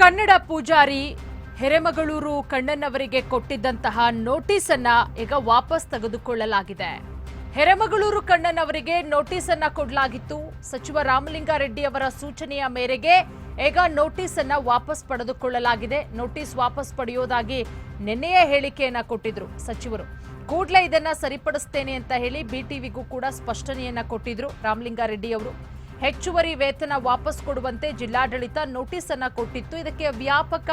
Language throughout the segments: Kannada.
ಕನ್ನಡ ಪೂಜಾರಿ ಹೆರೆಮಗಳೂರು ಕಣ್ಣನ್ನವರಿಗೆ ಕೊಟ್ಟಿದ್ದಂತಹ ನೋಟಿಸ್ ಅನ್ನ ಈಗ ವಾಪಸ್ ತೆಗೆದುಕೊಳ್ಳಲಾಗಿದೆ. ಹೆರೆಮಗಳೂರು ಕಣ್ಣನವರಿಗೆ ನೋಟಿಸ್ ಅನ್ನ ಕೊಡಲಾಗಿತ್ತು. ಸಚಿವ ರಾಮಲಿಂಗಾರೆಡ್ಡಿ ಅವರ ಸೂಚನೆಯ ಮೇರೆಗೆ ಈಗ ನೋಟಿಸ್ ಅನ್ನ ವಾಪಸ್ ಪಡೆದುಕೊಳ್ಳಲಾಗಿದೆ. ನೋಟಿಸ್ ವಾಪಸ್ ಪಡೆಯೋದಾಗಿ ನಿನ್ನೆಯೇ ಹೇಳಿಕೆಯನ್ನ ಕೊಟ್ಟಿದ್ರು ಸಚಿವರು. ಕೂಡಲೇ ಇದನ್ನ ಸರಿಪಡಿಸ್ತೇನೆ ಅಂತ ಹೇಳಿ ಬಿಟಿವಿಗೂ ಕೂಡ ಸ್ಪಷ್ಟನೆಯನ್ನ ಕೊಟ್ಟಿದ್ರು ರಾಮಲಿಂಗಾರೆಡ್ಡಿ ಅವರು. ಹೆಚ್ಚುವರಿ ವೇತನ ವಾಪಸ್ ಕೊಡುವಂತೆ ಜಿಲ್ಲಾಡಳಿತ ನೋಟಿಸ್ ಅನ್ನ ಕೊಟ್ಟಿತ್ತು. ಇದಕ್ಕೆ ವ್ಯಾಪಕ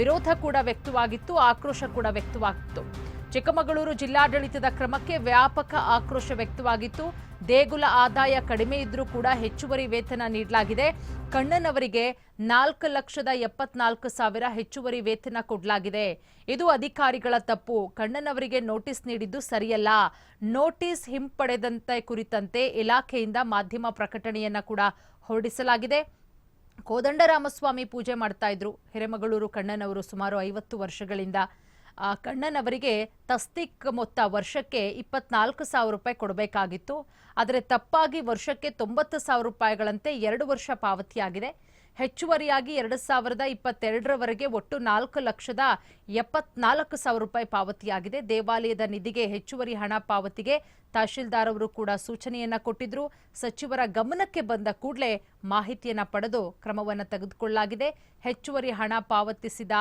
ವಿರೋಧ ಕೂಡ ವ್ಯಕ್ತವಾಗಿತ್ತು, ಆಕ್ರೋಶ ಕೂಡ ವ್ಯಕ್ತವಾಗಿತ್ತು ಚಿಕ್ಕಮಗಳೂರು ಜಿಲ್ಲಾಡಳಿತದ ಕ್ರಮಕ್ಕೆ ವ್ಯಾಪಕ ಆಕ್ರೋಶ ವ್ಯಕ್ತವಾಗಿತ್ತು. ದೇಗುಲ ಆದಾಯ ಕಡಿಮೆ ಇದ್ರೂ ಕೂಡ ಹೆಚ್ಚುವರಿ ವೇತನ ನೀಡಲಾಗಿದೆ. ಕಣ್ಣನವರಿಗೆ ನಾಲ್ಕು ಲಕ್ಷದ ಎಪ್ಪತ್ನಾಲ್ಕು ಸಾವಿರ ಹೆಚ್ಚುವರಿ ವೇತನ ಕೊಡಲಾಗಿದೆ. ಇದು ಅಧಿಕಾರಿಗಳ ತಪ್ಪು. ಕಣ್ಣನವರಿಗೆ ನೋಟಿಸ್ ನೀಡಿದ್ದು ಸರಿಯಲ್ಲ. ನೋಟಿಸ್ ಹಿಂಪಡೆದಂತೆ ಕುರಿತಂತೆ ಇಲಾಖೆಯಿಂದ ಮಾಧ್ಯಮ ಪ್ರಕಟಣೆಯನ್ನ ಕೂಡ ಹೊರಡಿಸಲಾಗಿದೆ. ಕೋದಂಡರಾಮಸ್ವಾಮಿ ಪೂಜೆ ಮಾಡ್ತಾ ಇದ್ರು. ಹಿರೇಮಗಳೂರು ಕಣ್ಣನವರು ಸುಮಾರು ಐವತ್ತು ವರ್ಷಗಳಿಂದ ಆ ಕಣ್ಣನವರಿಗೆ ತಸ್ತಿಕ್ ಮೊತ್ತ ವರ್ಷಕ್ಕೆ ಇಪ್ಪತ್ನಾಲ್ಕು ಸಾವಿರ ರೂಪಾಯಿ ಕೊಡಬೇಕಾಗಿತ್ತು. ಆದರೆ ತಪ್ಪಾಗಿ ವರ್ಷಕ್ಕೆ ತೊಂಬತ್ತು ಸಾವಿರ ರೂಪಾಯಿಗಳಂತೆ ಎರಡು ವರ್ಷ ಪಾವತಿಯಾಗಿದೆ. ಹೆಚ್ಚುವರಿಯಾಗಿ ಎರಡು ಸಾವಿರದ ಇಪ್ಪತ್ತೆರಡರವರೆಗೆ ಒಟ್ಟು ನಾಲ್ಕು ಲಕ್ಷದ ಎಪ್ಪತ್ನಾಲ್ಕು ಸಾವಿರ ರೂಪಾಯಿ ಪಾವತಿಯಾಗಿದೆ. ದೇವಾಲಯದ ನಿಧಿಗೆ ಹೆಚ್ಚುವರಿ ಹಣ ಪಾವತಿಗೆ ತಹಶೀಲ್ದಾರ್ ಅವರು ಕೂಡ ಸೂಚನೆಯನ್ನ ಕೊಟ್ಟಿದ್ರು. ಸಚಿವರ ಗಮನಕ್ಕೆ ಬಂದ ಕೂಡಲೇ ಮಾಹಿತಿಯನ್ನ ಪಡೆದು ಕ್ರಮವನ್ನು ತೆಗೆದುಕೊಳ್ಳಲಾಗಿದೆ. ಹೆಚ್ಚುವರಿ ಹಣ ಪಾವತಿಸಿದ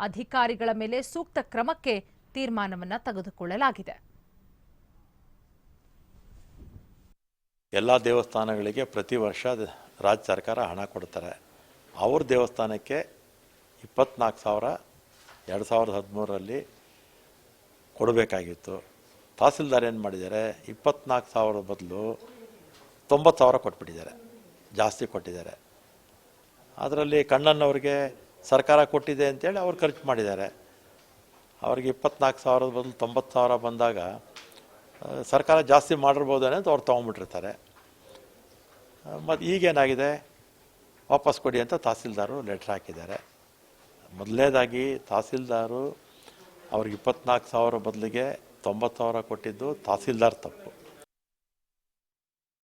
ಅಧಿಕಾರಿಗಳ ಮೇಲೆ ಸೂಕ್ತ ಕ್ರಮಕ್ಕೆ ತೀರ್ಮಾನವನ್ನು ತೆಗೆದುಕೊಳ್ಳಲಾಗಿದೆ. ಎಲ್ಲ ದೇವಸ್ಥಾನಗಳಿಗೆ ಪ್ರತಿ ವರ್ಷ ರಾಜ್ಯ ಸರ್ಕಾರ ಹಣ ಕೊಡ್ತಾರೆ. ಅವ್ರ ದೇವಸ್ಥಾನಕ್ಕೆ ಇಪ್ಪತ್ನಾಲ್ಕು ಸಾವಿರ, ಎರಡು ಸಾವಿರದ ಹದಿಮೂರರಲ್ಲಿ ಕೊಡಬೇಕಾಗಿತ್ತು. ತಹಸೀಲ್ದಾರ್ ಏನು ಮಾಡಿದ್ದಾರೆ, ಇಪ್ಪತ್ನಾಲ್ಕು ಸಾವಿರ ಬದಲು ತೊಂಬತ್ತು ಸಾವಿರ ಕೊಟ್ಬಿಟ್ಟಿದ್ದಾರೆ, ಜಾಸ್ತಿ ಕೊಟ್ಟಿದ್ದಾರೆ. ಅದರಲ್ಲಿ ಕಣ್ಣನ್ನವ್ರಿಗೆ ಸರ್ಕಾರ ಕೊಟ್ಟಿದೆ ಅಂತೇಳಿ ಅವ್ರು ಖರ್ಚು ಮಾಡಿದ್ದಾರೆ. ಅವ್ರಿಗೆ ಇಪ್ಪತ್ನಾಲ್ಕು ಸಾವಿರದ ಬದಲು ತೊಂಬತ್ತು ಸಾವಿರ ಬಂದಾಗ ಸರ್ಕಾರ ಜಾಸ್ತಿ ಮಾಡಿರ್ಬೋದು ಅಂತ ಅವ್ರು ತೊಗೊಂಬಿಟ್ಟಿರ್ತಾರೆ. ಮತ್ತು ಈಗೇನಾಗಿದೆ? ವಾಪಸ್ ಕೊಡಿ ಅಂತ ತಹಸೀಲ್ದಾರು ಲೆಟ್ರ್ ಹಾಕಿದ್ದಾರೆ. ಮೊದಲನೇದಾಗಿ ತಹಸೀಲ್ದಾರು ಅವ್ರಿಗೆ ಇಪ್ಪತ್ನಾಲ್ಕು ಸಾವಿರ ಬದಲಿಗೆ ತೊಂಬತ್ತು ಸಾವಿರ ಕೊಟ್ಟಿದ್ದು ತಹಸೀಲ್ದಾರ್ ತಪ್ಪು.